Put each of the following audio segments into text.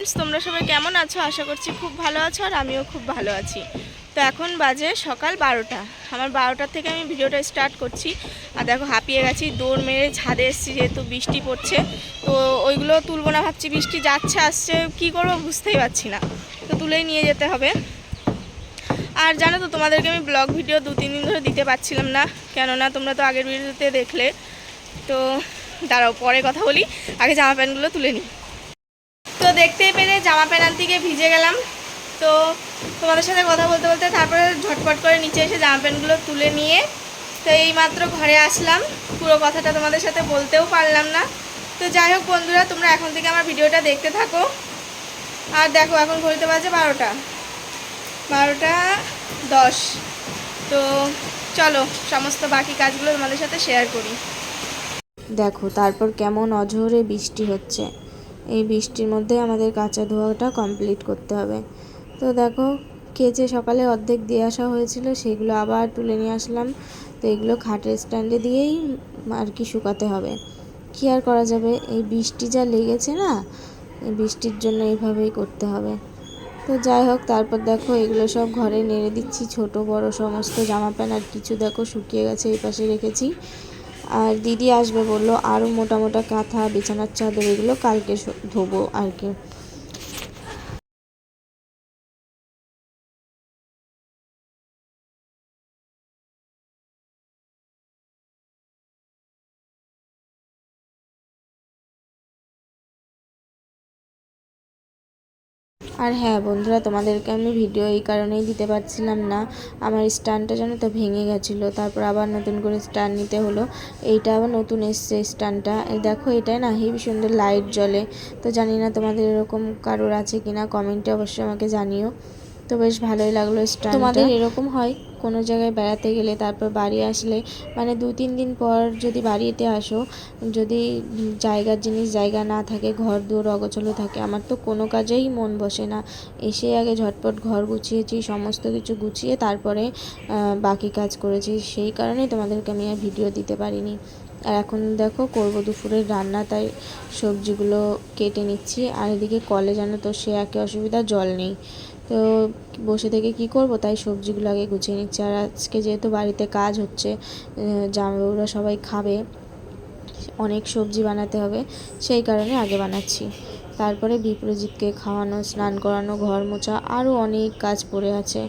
তোমরা সবাই কেমন আছো? আশা করছি খুব ভালো আছো আর আমিও খুব ভালো আছি। তো এখন বাজে সকাল বারোটা। আমার বারোটার থেকে আমি ভিডিওটা স্টার্ট করছি। আর দেখো, হাঁপিয়ে গেছি, দৌড় মেরে ছাদে এসেছি যেহেতু বৃষ্টি পড়ছে। তো ওইগুলো তুলবো না ভাবছি, বৃষ্টি যাচ্ছে, আসছে, কি করব বুঝতেই পারছি না। তো তুলেই নিয়ে যেতে হবে। আর জানো তো, তোমাদেরকে আমি ব্লগ ভিডিও দু, তিন দিন ধরে দিতে পারছিলাম না। কেননা, তোমরা তো আগের ভিডিওতে দেখলে। তো দাঁড়াও, পরে কথা বলি। আগে জামা প্যান্টগুলো তুলে নিই। তো দেখতে পেরে জামা আনতে গিয়ে ভিজে গেলাম। তো তোমাদের সাথে কথা বলতে বলতে তারপরে ঝটপট করে নিচে এসে জামা প্যান্টগুলো তুলে নিয়ে তো এই মাত্র ঘরে আসলাম। পুরো কথাটা তোমাদের সাথে বলতেও পারলাম না। তো যাই হোক বন্ধুরা, তোমরা এখন থেকে আমার ভিডিওটা দেখতে থাকো। আর দেখো এখন ঘড়িতে বাজে বারোটা। বারোটা দশ। তো চলো সমস্ত বাকি কাজগুলো তোমাদের সাথে শেয়ার করি। দেখো, তারপর কেমন অঝোরে বৃষ্টি হচ্ছে। এই বৃষ্টির মধ্যে আমাদের কাঁচা ধোয়াটা কমপ্লিট করতে হবে। তো দেখো, কেচে সকালে অর্ধেক দিয়ে আসা হয়েছিল, সেগুলো আবার তুলে নিয়ে আসলাম। তো এগুলো খাটের স্ট্যান্ডে দিয়েই আর কি শুকাতে হবে। কী আর করা যাবে? এই বৃষ্টি যা লেগেছে না, এই বৃষ্টির জন্য এইভাবেই করতে হবে। তো যাই হোক, তারপর দেখো, এগুলো সব ঘরে নেড়ে দিচ্ছি, ছোট বড় সমস্ত জামা প্যান্ট আর কিছু দেখো, শুকিয়ে গেছে, এই পাশে রেখেছি। আর দিদি আসবে বলল আরও মোটা মোটা কাঁথা, বিছানার চাদর এগুলো কালকে ধোবো আর কি। আর হ্যাঁ বন্ধুরা তোমাদেরকে আমি ভিডিও এই কারণেই দিতে পারছিলাম না। আমার স্ট্যান্ডটা যেন তো ভেঙে গেছিল তারপর আবার নতুন করে স্ট্যান্ড নিতে হলো। এইটা আবার নতুন এসছে স্ট্যান্ডটা। এই দেখো এটাই না হেভি সুন্দর লাইট জ্বলে। তো জানি না তোমাদের এরকম কারোর আছে কিনা কমেন্টে অবশ্যই আমাকে জানিও। তো বেশ ভালোই লাগল স্ট্যান্ড তোমাদের এরকম হয়? কোনো জায়গায় বেড়াতে গেলে, তারপর বাড়ি আসলে মানে দু তিন দিন পর যদি বাড়িতে আসো, যদি জায়গার জিনিস জায়গা না থাকে, ঘর দুয়ার অগোছলো থাকে, আমার তো কোনো কাজেই মন বসে না। এসে আগে ঝটপট ঘর গুছিয়েছি, সমস্ত কিছু গুছিয়ে তারপরে বাকি কাজ করেছি। সেই কারণেই তোমাদেরকে আমি আর ভিডিও দিতে পারিনি। আর এখন দেখো করব দুপুরের রান্না তাই সবজিগুলো কেটে নিচ্ছি। আর এদিকে কলে জানো তো সে একে অসুবিধা জল নেই। তো বসে থেকে কি করব? তাই সবজিগুলো আগে গুছিয়ে নিচ্ছি। আর আজকে যেহেতু বাড়িতে কাজ হচ্ছে আহ, জামাইবাবুরা সবাই খাবে অনেক সবজি বানাতে হবে সেই কারণে আগে বানাচ্ছি। তারপরে বিপ্রজিৎকে খাওয়ানো স্নান করানো ঘর মোছা আরও অনেক কাজ পড়ে আছে।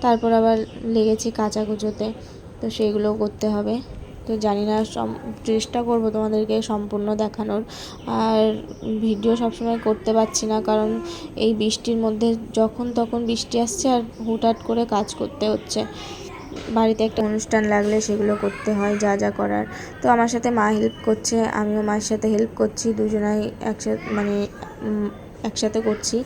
তারপর আবার লেগেছি কাঁচা কুচোতে তো সেগুলো করতে হবে। তো জানি না চেষ্টা করব তোমাদেরকে সম্পূর্ণ দেখানোর। আর ভিডিও সবসময় করতে পারছি না, কারণ এই বৃষ্টির মধ্যে যখন তখন বৃষ্টি আসছে আর হুটহাট করে কাজ করতে হচ্ছে। বাড়িতে একটা অনুষ্ঠান লাগলে সেগুলো করতে হয়, যা যা করার। তো আমার সাথে মা হেল্প করছে, আমিও মায়ের সাথে হেল্প করছি, দুজনাই একসাথে মানে একসাথে করছি।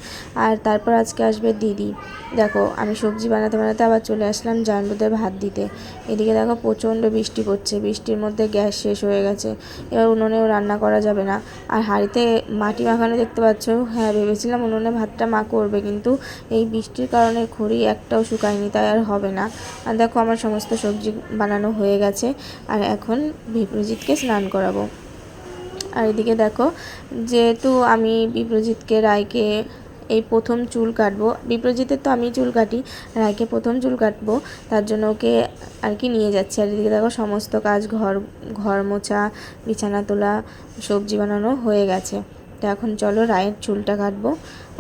আর তারপর আজকে আসবে দিদি। দেখো, আমি সবজি বানাতে বানাতে আবার চলে আসলাম জানবুদের ভাত দিতে। এদিকে দেখো প্রচণ্ড বৃষ্টি পড়ছে। বৃষ্টির মধ্যে গ্যাস শেষ হয়ে গেছে। এবার উনুনেও রান্না করা যাবে না। আর হাঁড়িতে মাটি মাখানো দেখতে পাচ্ছ? হ্যাঁ ভেবেছিলাম উনুনে ভাতটা মা করবে, কিন্তু এই বৃষ্টির কারণে খড়ি একটাও শুকায়নি, তাই আর হবে না। আর দেখো আমার সমস্ত সবজি বানানো হয়ে গেছে। আর এখন বিপ্রজিৎকে স্নান করাবো। আর এদিকে দেখো, যেহেতু আমি বিপ্রজিৎকে, রায়কে এই প্রথম চুল কাটবো, বিপ্রজিতের তো আমি চুল কাটি, রায়কে প্রথম চুল কাটবো, তার জন্য ওকে আর কি নিয়ে যাচ্ছি। আর এদিকে দেখো, সমস্ত কাজ, ঘর ঘর মোছা, বিছানা তোলা, সবজি বানানো হয়ে গেছে। তো এখন চলো রায়ের চুলটা কাটবো।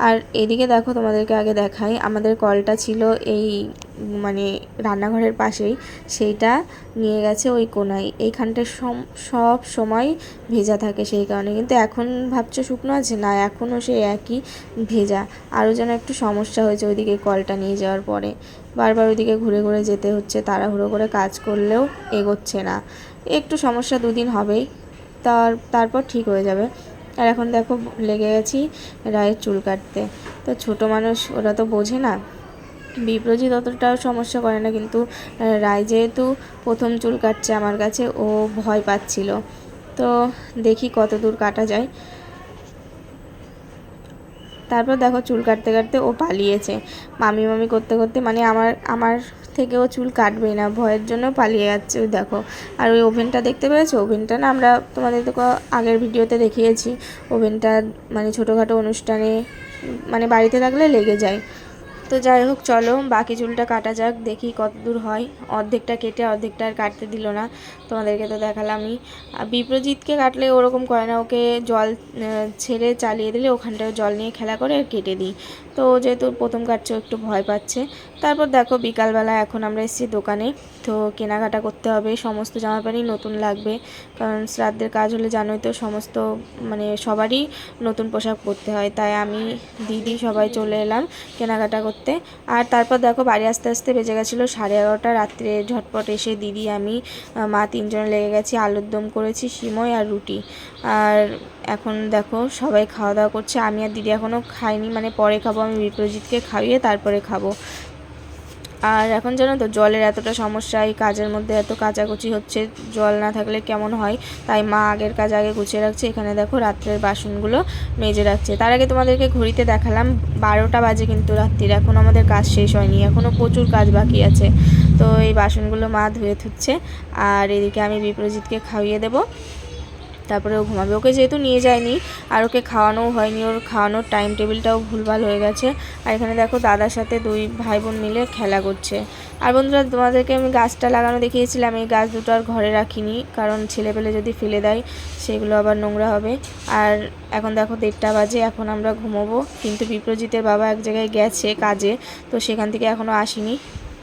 আর এদিকে দেখো, তোমাদেরকে আগে দেখাই, আমাদের কলটা ছিল এই মানে রান্নাঘরের পাশেই সেইটা নিয়ে গেছে ওই কোনায়। এইখানটা সব সময় ভেজা থাকে সেই কারণে। কিন্তু এখন ভাবছ শুকনো আছে? না, এখনও সেই একই ভেজা। আরও যেন একটু সমস্যা হয়েছে ওইদিকে কলটা নিয়ে যাওয়ার পরে। বারবার ওইদিকে ঘুরে ঘুরে যেতে হচ্ছে, তাড়াহুড়ো করে কাজ করলেও এগোচ্ছে না। একটু সমস্যা দুদিন হবেই, তার, তারপর ঠিক হয়ে যাবে। আর এখন দেখো লেগে গেছি রায়ের চুল কাটতে। তো ছোটো মানুষ, ওরা তো বোঝে না। বিপ্রজিৎ অতটাও সমস্যা করে না, কিন্তু রায় যেহেতু প্রথম চুল কাটছে আমার কাছে, ও ভয় পাচ্ছিল। তো দেখি কত দূর কাটা যায়। তারপর দেখো চুল কাটতে কাটতে ও পালিয়েছে। মামি মামি করতে করতে মানে আমার আমার থেকে ও চুল কাটবেই না, ভয়ের জন্য পালিয়ে যাচ্ছে দেখো। আর ওই ওভেনটা দেখতে পেয়েছ? ওভেনটা না আমরা তোমাদের তো আগের ভিডিওতে দেখিয়েছি। ওভেনটা মানে ছোটোখাটো অনুষ্ঠানে মানে বাড়িতে থাকলে লেগে যায়। তো যাই হোক, চলো, বাকি চুলটা কাটা যাক, দেখি কত দূর হয়। অর্ধেকটা কেটে অর্ধেকটা আর কাটতে দিল না। তোমাদেরকে তো দেখালামই। আর বিপ্রজিৎকে কাটলে ওরকম করে না, ওকে জল ছেড়ে চালিয়ে দিলে ওখানটায় জল নিয়ে খেলা করে আর কেটে দিই। তো ও যেহেতু প্রথম কাটছে একটু ভয় পাচ্ছে। তারপর দেখো, বিকালবেলা এখন আমরা এসেছি দোকানে। তো কেনাকাটা করতে হবে, সমস্ত জামা প্যান্টই নতুন লাগবে। কারণ শ্রাদ্ধের কাজ হলে জানোই তো, সমস্ত মানে সবারই নতুন পোশাক পরতে হয়। তাই আমি, দিদি সবাই চলে এলাম কেনাকাটা করতে। আর তারপর দেখো বাড়ি আস্তে আস্তে বেজে গেছিল সাড়ে এগারোটা। রাত্রে ঝটপট এসে দিদি, আমি মা তিনজন লেগে গেছি। আলুর দম করেছি, সিমই আর রুটি। আর এখন দেখো সবাই খাওয়া দাওয়া করছে। আমি আর দিদি এখনও খাইনি মানে পরে খাব। আমি বিপ্রজিৎকে খাইয়ে তারপরে খাব। আর এখন জানো তো, জলের এতটা সমস্যা, এই কাজের মধ্যে এত কাচাকুচি হচ্ছে, জল না থাকলে কেমন হয়? তাই মা আগের কাজ আগে গুছিয়ে রাখছে, এখানে দেখো রাত্রের বাসনগুলো মেজে রাখছে। তার আগে তোমাদেরকে ঘড়িতে দেখালাম, বারোটা বাজে কিন্তু রাত্রির, এখন আমাদের কাজ শেষ হয়নি এখনও প্রচুর কাজ বাকি আছে। তো এই বাসনগুলো মা ধুয়ে থুচ্ছে আর এদিকে আমি বিপ্রজিৎকে খাইয়ে দেবো। তারপরে ও ঘুমাবে। ওকে যেহেতু নিয়ে যায়নি আর ওকে খাওয়ানোও হয়নি, ওর খাওয়ানোর টাইম টেবিলটাও ভুলভাল হয়ে গেছে। আর এখানে দেখো দাদার সাথে দুই ভাই বোন মিলে খেলা করছে। আর বন্ধুরা, তোমাদেরকে আমি গাছটা লাগানো দেখিয়েছিলাম। এই গাছ দুটো আর ঘরে রাখিনি, কারণ ছেলেপেলে যদি ফেলে দেয়, সেগুলো আবার নোংরা হবে। আর এখন দেখো দেড়টা বাজে, এখন আমরা ঘুমোবো। কিন্তু বিপ্রজিতের বাবা এক জায়গায় গেছে কাজে, তো সেখান থেকে এখনও আসেনি।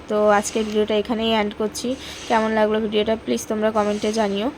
তো আজকের ভিডিওটা এখানেই এন্ড করছি। কেমন লাগল ভিডিওটা প্লিজ তোমরা কমেন্টে জানিও।